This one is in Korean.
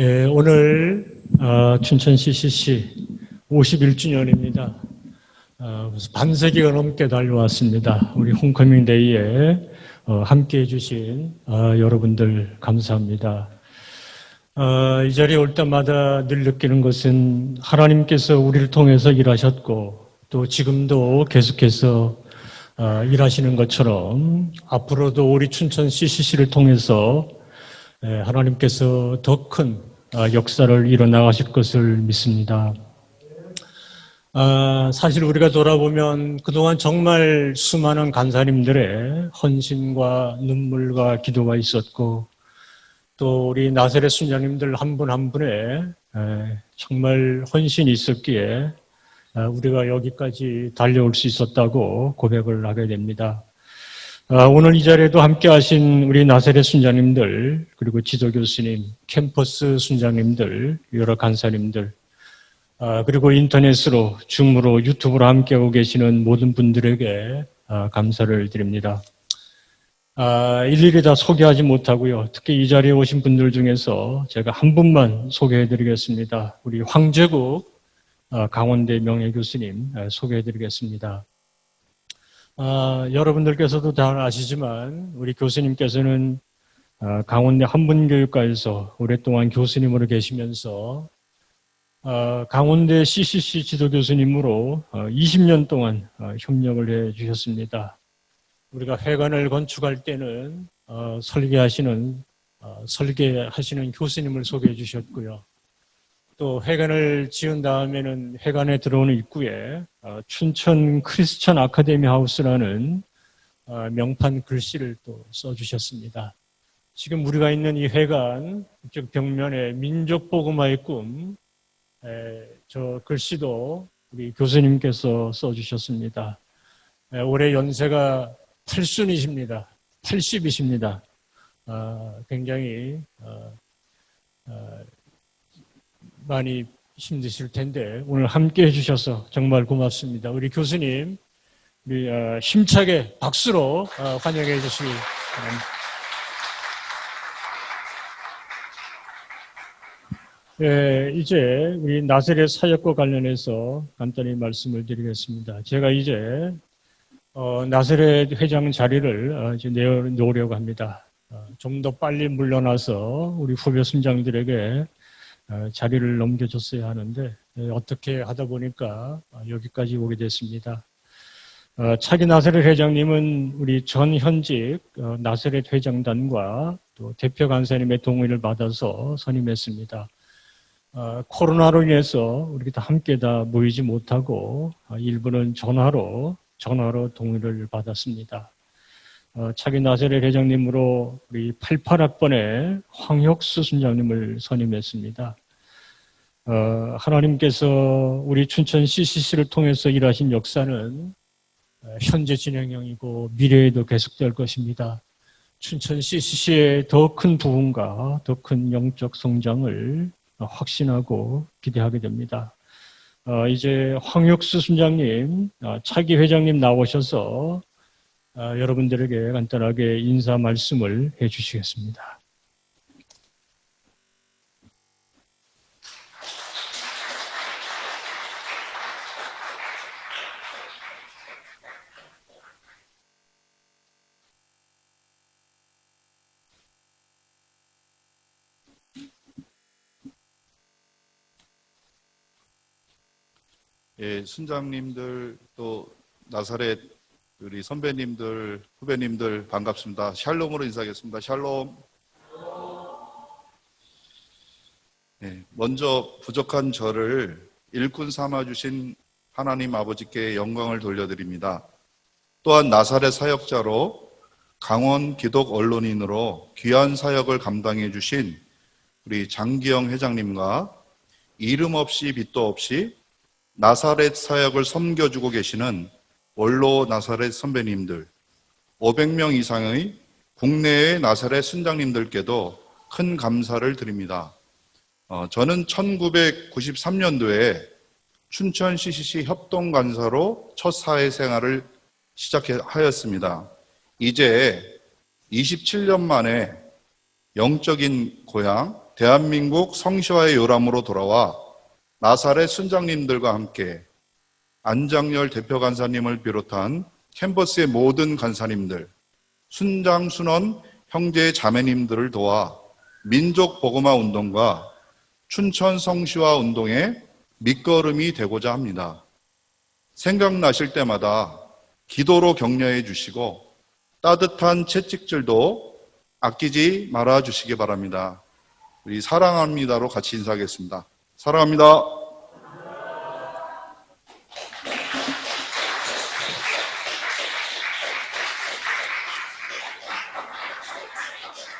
예, 오늘 어, 춘천 CCC 51주년입니다. 어, 반세기가 넘게 달려왔습니다. 우리 홈커밍 데이에 어, 함께 해 주신 어, 여러분들 감사합니다. 어, 이 자리에 올 때마다 늘 느끼는 것은 하나님께서 우리를 통해서 일하셨고 또 지금도 계속해서 어, 일하시는 것처럼 앞으로도 우리 춘천 CCC를 통해서 예, 하나님께서 더큰 아, 역사를 일어나가실 것을 믿습니다. 아, 사실 우리가 돌아보면 그동안 정말 수많은 간사님들의 헌신과 눈물과 기도가 있었고 또 우리 나사렛 순장님들 한 분 한 분의 에, 정말 헌신이 있었기에 아, 우리가 여기까지 달려올 수 있었다고 고백을 하게 됩니다. 아, 오늘 이 자리에도 함께 하신 우리 나사렛 순장님들, 그리고 지도 교수님, 캠퍼스 순장님들, 여러 간사님들, 아, 그리고 인터넷으로, 줌으로, 유튜브로 함께하고 계시는 모든 분들에게 아, 감사를 드립니다. 아, 일일이 다 소개하지 못하고요. 특히 이 자리에 오신 분들 중에서 제가 한 분만 소개해 드리겠습니다. 우리 황재국 아, 강원대 명예교수님 아, 소개해 드리겠습니다. 아, 여러분들께서도 잘 아시지만 우리 교수님께서는 아, 강원대 한문교육과에서 오랫동안 교수님으로 계시면서 아, 강원대 CCC 지도 교수님으로 어, 20년 동안 어, 협력을 해 주셨습니다. 우리가 회관을 건축할 때는 어, 설계하시는 어, 설계하시는 교수님을 소개해 주셨고요. 또 회관을 지은 다음에는 회관에 들어오는 입구에 어, 춘천 크리스천 아카데미 하우스라는 어, 명판 글씨를 또 써주셨습니다. 지금 우리가 있는 이 회관 이쪽 벽면에 민족 복음화의 꿈, 에, 저 글씨도 우리 교수님께서 써주셨습니다. 에, 올해 연세가 8순이십니다. 80이십니다. 아, 굉장히 어, 어, 많이 힘드실 텐데 오늘 함께 해주셔서 정말 고맙습니다. 우리 교수님 우리 어, 힘차게 박수로 어, 환영해 주시기 바랍니다. 예, 이제 우리 나세렛 사역과 관련해서 간단히 말씀을 드리겠습니다. 제가 이제 어, 나세렛 회장 자리를 어, 이제 내놓으려고 합니다. 어, 좀더 빨리 물러나서 우리 후배 순장들에게 어, 자리를 넘겨줬어야 하는데 예, 어떻게 하다 보니까 어, 여기까지 오게 됐습니다. 어, 차기 나세렛 회장님은 우리 전 현직 어, 나세렛 회장단과 또 대표 간사님의 동의를 받아서 선임했습니다. 어, 코로나로 인해서 우리 다 함께 다 모이지 못하고 어, 일부는 전화로 전화로 동의를 받았습니다. 어, 차기 나세렛 회장님으로 우리 88학번에 황혁수 순장님을 선임했습니다. 어, 하나님께서 우리 춘천 CCC를 통해서 일하신 역사는 어, 현재 진행형이고 미래에도 계속될 것입니다. 춘천 CCC의 더 큰 부흥과 더 큰 영적 성장을 어, 확신하고 기대하게 됩니다. 어, 이제 황혁수 순장님, 어, 차기 회장님 나오셔서 어, 여러분들에게 간단하게 인사 말씀을 해 주시겠습니다. 예, 순장님들 또 나사렛 우리 선배님들 후배님들 반갑습니다. 샬롬으로 인사하겠습니다. 샬롬. 예, 먼저 부족한 저를 일꾼 삼아 주신 하나님 아버지께 영광을 돌려드립니다. 또한 나사렛 사역자로 강원 기독 언론인으로 귀한 사역을 감당해 주신 우리 장기영 회장님과 이름 없이 빛도 없이 나사렛 사역을 섬겨주고 계시는 원로 나사렛 선배님들, 500명 이상의 국내의 나사렛 순장님들께도 큰 감사를 드립니다. 어, 저는 1993년도에 춘천 CCC 협동 간사로 첫 사회생활을 시작하였습니다. 이제 27년 만에 영적인 고향 대한민국 성시화의 요람으로 돌아와 나사렛 순장님들과 함께 안장열 대표 간사님을 비롯한 캠퍼스의 모든 간사님들, 순장 순원 형제 자매님들을 도와 민족 복음화 운동과 춘천 성시화 운동의 밑거름이 되고자 합니다. 생각나실 때마다 기도로 격려해 주시고 따뜻한 채찍질도 아끼지 말아 주시기 바랍니다. 우리 사랑합니다로 같이 인사하겠습니다. 사랑합니다.